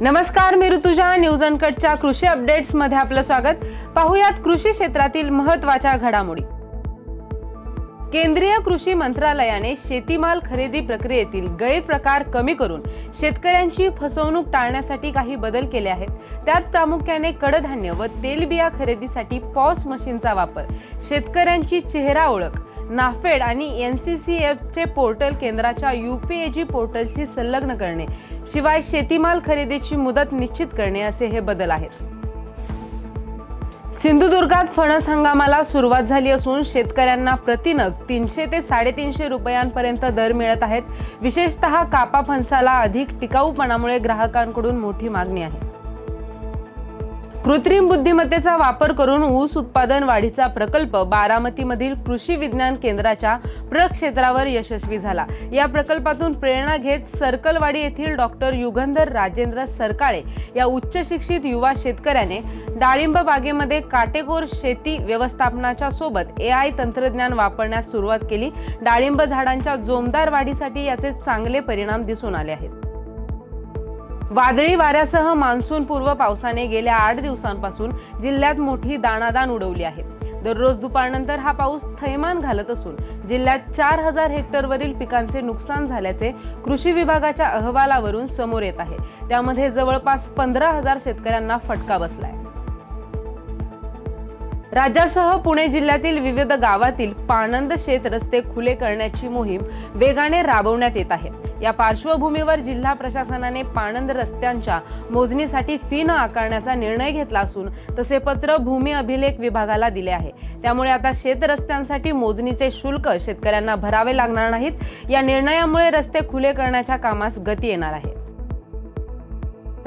नमस्कार मी ऋतुजा. न्यूज अनकटच्या कृषी अपडेट्समध्ये आपलं स्वागत. पाहुयात कृषी क्षेत्रातील महत्त्वाच्या घडामोडी. केंद्रीय कृषी मंत्रालयाने शेतीमाल खरेदी प्रक्रियेतील गैरप्रकार कमी करून शेतकऱ्यांची फसवणूक टाळण्यासाठी काही बदल केले आहेत. त्यात प्रामुख्याने कडधान्य व तेलबिया खरेदीसाठी पॉस मशीनचा वापर शेतकऱ्यांची चेहरा ओळख नाफेड आणि एन सी सी एफचे पोर्टल केंद्राच्या यू पी ए जी पोर्टलशी संलग्न करणे शिवाय शेतीमाल खरेदीची मुदत निश्चित करणे असे हे बदल आहेत. सिंधुदुर्गात फणस हंगामाला सुरुवात झाली असून शेतकऱ्यांना प्रतिनग तीनशे ते साडेतीनशे रुपयांपर्यंत दर मिळत आहेत. विशेषतः कापा फणसाला अधिक टिकाऊपणामुळे ग्राहकांकडून मोठी मागणी आहे. कृत्रिम बुद्धिमत्तेचा वापर करून ऊस उत्पादन वाढीचा प्रकल्प बारामतीमधील कृषी विज्ञान केंद्राच्या प्रक्षेत्रावर यशस्वी झाला. या प्रकल्पातून प्रेरणा घेत सर्कलवाडी येथील डॉक्टर युगंधर राजेंद्र सरकाळे या उच्च शिक्षित युवा शेतकऱ्याने डाळिंब बागेमध्ये काटेकोर शेती व्यवस्थापनाच्या सोबत ए आय तंत्रज्ञान वापरण्यास सुरुवात केली. डाळिंब झाडांच्या जोमदार वाढीसाठी याचे चांगले परिणाम दिसून आले आहेत. वादळी वाऱ्यासह मान्सून पूर्व पावसाने गेल्या आठ दिवसांपासून जिल्ह्यात मोठी दाणादाण उडवली आहे. दररोज दुपारनंतर हा पाऊस थैमान घालत असून जिल्ह्यात चार हजार हेक्टरवरील पिकांचे नुकसान झाल्याचे कृषी विभागाच्या अहवालावरून समोर येत आहे. त्यामध्ये जवळपास पंधरा हजार शेतकऱ्यांना फटका बसलाय. राज्यासह पुणे जिल्ह्यातील विविध गावातील पाणंद शेत रस्ते खुले करण्याची मोहीम वेगाने राबवण्यात येत आहे. या पार्श्वभूमीवर जिल्हा प्रशासनाने पाणंद रस्त्यांच्या मोजणीसाठी फी न आकारण्याचा निर्णय घेतला असून तसे पत्र भूमी अभिलेख विभागाला दिले आहे. त्यामुळे आता शेत रस्त्यांसाठी मोजणीचे शुल्क शेतकऱ्यांना भरावे लागणार नाहीत. या निर्णयामुळे रस्ते खुले करण्याच्या कामास गती येणार आहे.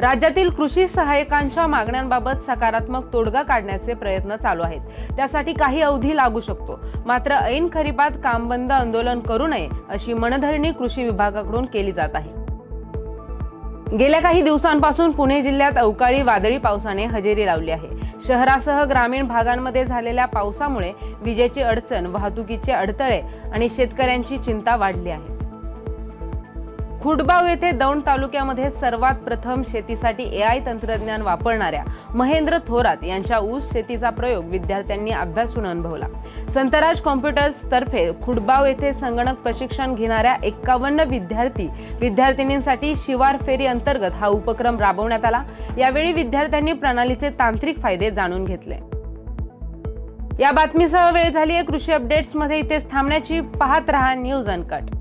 राज्यातील कृषी सहाय्यकांच्या मागण्यांबाबत सकारात्मक तोडगा काढण्याचे प्रयत्न चालू आहेत. त्यासाठी काही अवधी लागू शकतो. मात्र ऐन खरीपात काम बंद आंदोलन करू नये अशी मनधरणी कृषी विभागाकडून केली जात आहे. गेल्या काही दिवसांपासून पुणे जिल्ह्यात अवकाळी वादळी पावसाने हजेरी लावली आहे. शहरासह ग्रामीण भागांमध्ये झालेल्या पावसामुळे विजेची अडचण वाहतुकीचे अडथळे आणि शेतकऱ्यांची चिंता वाढली आहे. खुडबाव येथे दौंड तालुक्यामध्ये सर्वात प्रथम शेतीसाठी ए आय तंत्रज्ञान वापरणाऱ्या महेंद्र थोरात यांच्या ऊस शेतीचा प्रयोग विद्यार्थ्यांनी अभ्यासून अनुभवला. संतराज कॉम्प्युटर्स तर्फे खुडबाव येथे संगणक प्रशिक्षण घेणाऱ्या एक्कावन्न विद्यार्थी विद्यार्थिनींसाठी शिवार फेरी अंतर्गत हा उपक्रम राबवण्यात आला. यावेळी विद्यार्थ्यांनी प्रणालीचे तांत्रिक फायदे जाणून घेतले. या बातमीसह वेळ झाली आहे कृषी अपडेट्समध्ये इथेच थांबण्याची. पाहत रहा न्यूज अनकट